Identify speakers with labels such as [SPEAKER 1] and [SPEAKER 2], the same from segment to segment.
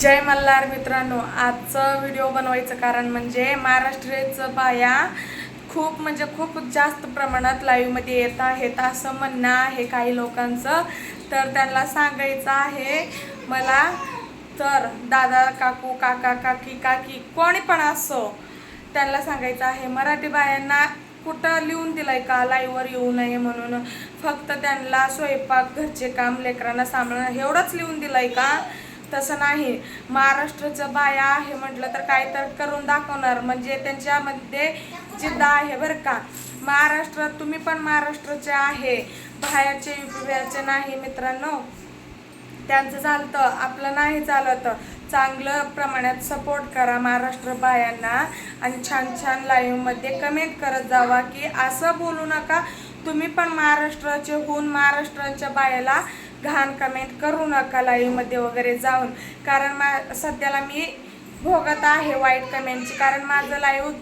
[SPEAKER 1] जय मल्हार मित्रांनो आजचं व्हिडिओ बनवायचं कारण म्हणजे महाराष्ट्रीयचं बाया खूप म्हणजे खूप जास्त प्रमाणात लाईव्हमध्ये येत आहेत असं म्हणणं आहे काही लोकांचं. तर त्यांना सांगायचं आहे मला तर दादा काकू काका काकी काकी कोणी पण असो त्यांना सांगायचं आहे मराठी बायांना कुठं लिहून दिलंय का? लाईव्हवर येऊ नये म्हणून. फक्त त्यांना स्वयंपाक घरचे काम लेकरांना सांभाळणं एवढंच लिहून दिलंय का? तसं नाही. महाराष्ट्राचं बाया आहे म्हटलं तर काय तर करून दाखवणार. म्हणजे त्यांच्यामध्ये जिद्द आहे बरं का. महाराष्ट्रात तुम्ही पण महाराष्ट्राचे आहे. बाहेरचे युपीचे नाही मित्रांनो. त्यांचं चालतं आपलं नाही चालत. चांगलं प्रमाणात सपोर्ट करा महाराष्ट्र बायांना आणि छान छान लाईव्हमध्ये कमेंट करत जावा की असं बोलू नका. तुम्ही पण महाराष्ट्राचे होऊन महाराष्ट्राच्या बायाला घाण कमेंट करू नका लाईव्हमध्ये वगैरे जाऊन. कारण मा सध्याला मी भोगत आहे वाईट कमेंटची कारण माझं लाईव्ह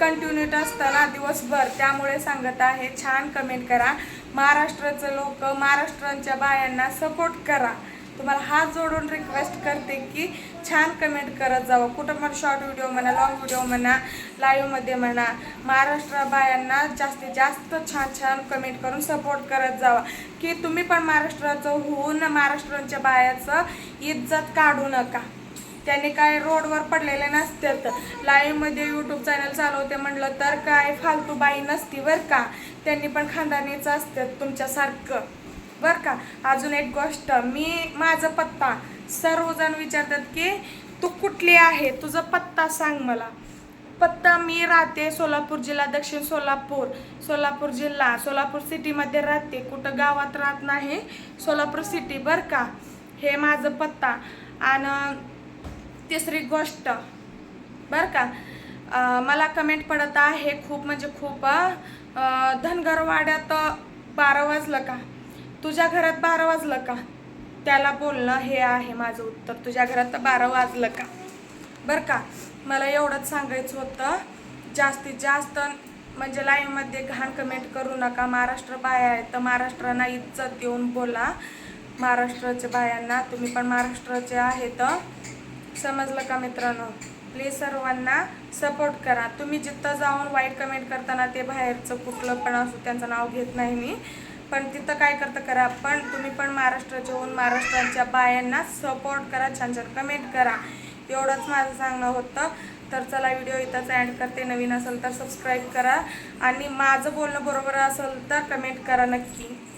[SPEAKER 1] कंटिन्यूट असतं ना दिवसभर त्यामुळे सांगत आहे छान कमेंट करा. महाराष्ट्राचं लोक महाराष्ट्राच्या बायांना सपोर्ट करा. तुम्हाला हात जोडून रिक्वेस्ट करते की छान कमेंट करत जावं. कुठं पण शॉर्ट व्हिडिओ म्हणा लॉंग व्हिडिओ म्हणा लाईव्हमध्ये म्हणा महाराष्ट्र बायांना जास्तीत जास्त छान छान कमेंट करून सपोर्ट करत जावा. की तुम्ही पण महाराष्ट्राचं होऊन महाराष्ट्रांच्या बायाचं इज्जत काढू नका. त्यांनी काय रोडवर पडलेले नसतात. लाईव्हमध्ये यूट्यूब चॅनल चालवते म्हटलं तर काय फालतू बाई नसती बरं का? त्यांनी पण खानदानीच असतात तुमच्यासारखं. बरं का? अजून एक गोष्ट मी माझा पत्ता सर्वजण विचारतात की तू कुठली आहे? तुझा पत्ता सांग मला. पत्ता मी राहते सोलापूर जिल्हा दक्षिण सोलापूर. सोलापूर जिल्हा सोलापूर सिटीमध्ये राहते. कुठं गावात राहत नाही सोलापूर सिटी बरं का? हे माझं पत्ता. आणि तिसरी गोष्ट बरं का? मला कमेंट पडत आहे खूप म्हणजे खूप धनगरवाड्यात बारा वाजलं का? तुझ्या घरात बारा वाजलं का? त्याला बोलणं हे आहे माझं उत्तर. तुझ्या घरात बारा वाजलं का? बरं का? मला एवढंच सांगायचं होतं. जास्तीत जास्त म्हणजे लाईव्हमध्ये घाण कमेंट करू नका. महाराष्ट्र बाया आहेत तर महाराष्ट्रांना इज्जत देऊन बोला. महाराष्ट्राच्या बायांना. तुम्ही पण महाराष्ट्राचे आहेत. समजलं का मित्रांनो? प्लीज सर्वांना सपोर्ट करा. तुम्ही जिथं जाऊन वाईट कमेंट करताना ते बाहेरचं कुठलं पण असू त्यांचं नाव घेत नाही मी. पण तिथं काय करतं करा पण तुम्ही पण महाराष्ट्राचे होऊन महाराष्ट्राच्या बायांना सपोर्ट करा छान छान कमेंट करा. एवढंच माझं सांगणं होतं. तर चला व्हिडिओ इथंच ॲड करते. नवीन असेल तर सबस्क्राईब करा. आणि माझं बोलणं बरोबर असेल तर कमेंट करा नक्की.